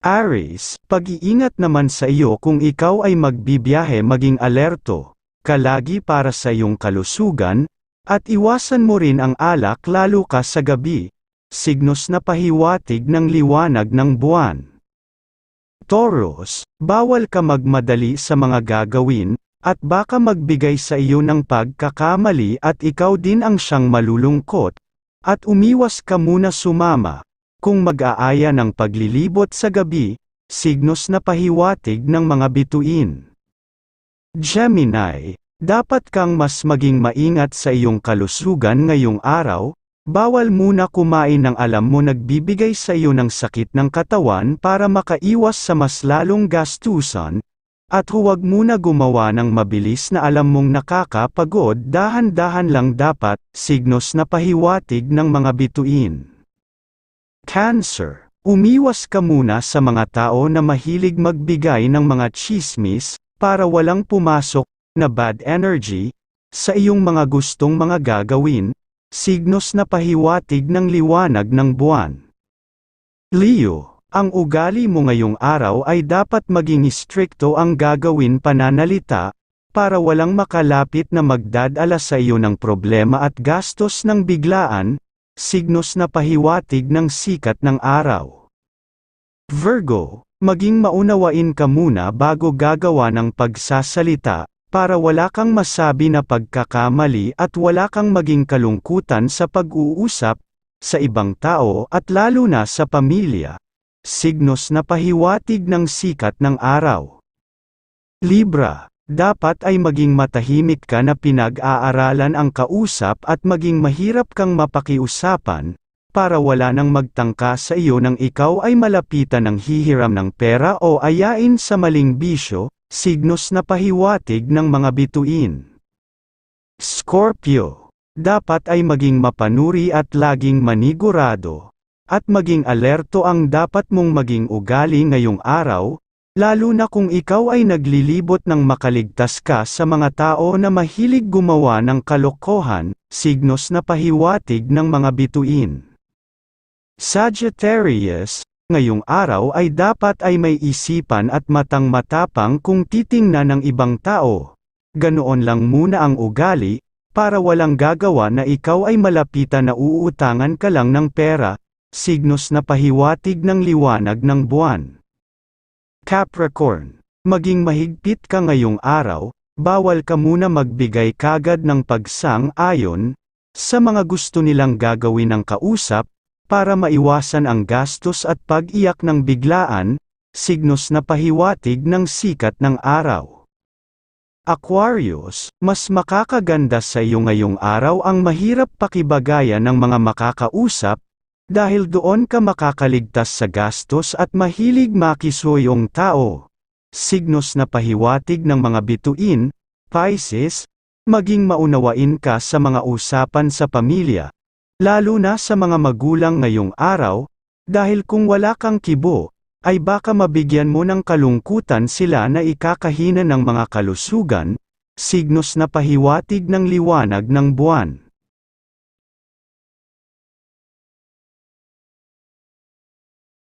Aries, pag-iingat naman sa iyo kung ikaw ay magbibiyahe maging alerto, kalagi para sa iyong kalusugan, at iwasan mo rin ang alak lalo ka sa gabi, signos na pahiwatig ng liwanag ng buwan. Taurus, bawal ka magmadali sa mga gagawin, at baka magbigay sa iyo ng pagkakamali at ikaw din ang siyang malulungkot, at umiwas ka muna sumama, kung mag-aaya ng paglilibot sa gabi, signos na pahiwatig ng mga bituin. Gemini, dapat kang mas maging maingat sa iyong kalusugan ngayong araw, bawal muna kumain ng alam mo nagbibigay sa iyo ng sakit ng katawan para makaiwas sa mas lalong gastusan, at huwag muna gumawa ng mabilis na alam mong nakakapagod dahan-dahan lang dapat, signos na pahiwatig ng mga bituin. Cancer. Umiwas ka muna sa mga tao na mahilig magbigay ng mga chismis, para walang pumasok, na bad energy, sa iyong mga gustong mga gagawin, signos na pahiwatig ng liwanag ng buwan. Leo, ang ugali mo ngayong araw ay dapat maging strikto ang gagawin pananalita, para walang makalapit na magdadala sa iyo ng problema at gastos ng biglaan, signos na pahiwatig ng sikat ng araw. Virgo, maging maunawain ka muna bago gagawa ng pagsasalita, para wala kang masabi na pagkakamali at wala kang maging kalungkutan sa pag-uusap, sa ibang tao at lalo na sa pamilya. Signos na pahiwatig ng sikat ng araw. Libra, dapat ay maging matahimik ka na pinag-aaralan ang kausap at maging mahirap kang mapakiusapan, para wala nang magtangka sa iyo nang ikaw ay malapitan ng hihiram ng pera o ayain sa maling bisyo, signos na pahiwatig ng mga bituin. Scorpio, dapat ay maging mapanuri at laging manigurado, at maging alerto ang dapat mong maging ugali ngayong araw, Lalo na kung ikaw ay naglilibot ng makaligtas ka sa mga tao na mahilig gumawa ng kalokohan, signos na pahiwatig ng mga bituin. Sagittarius, ngayong araw ay dapat ay may isipan at matang matapang kung titingnan ng ibang tao. Ganoon lang muna ang ugali, para walang gagawa na ikaw ay malapitan na uutangan ka lang ng pera, signos na pahiwatig ng liwanag ng buwan. Capricorn, maging mahigpit ka ngayong araw, bawal ka muna magbigay kagad ng pagsang-ayon, sa mga gusto nilang gagawin ng kausap, para maiwasan ang gastos at pag-iyak ng biglaan, signos na pahiwatig ng sikat ng araw. Aquarius, mas makakaganda sa iyo ngayong araw ang mahirap pakibagayan ng mga makakausap, dahil doon ka makakaligtas sa gastos at mahilig makisuyong tao. Signos na pahiwatig ng mga bituin, Pisces, maging maunawain ka sa mga usapan sa pamilya, lalo na sa mga magulang ngayong araw, dahil kung wala kang kibo, ay baka mabigyan mo ng kalungkutan sila na ikakahina ng mga kalusugan, signos na pahiwatig ng liwanag ng buwan.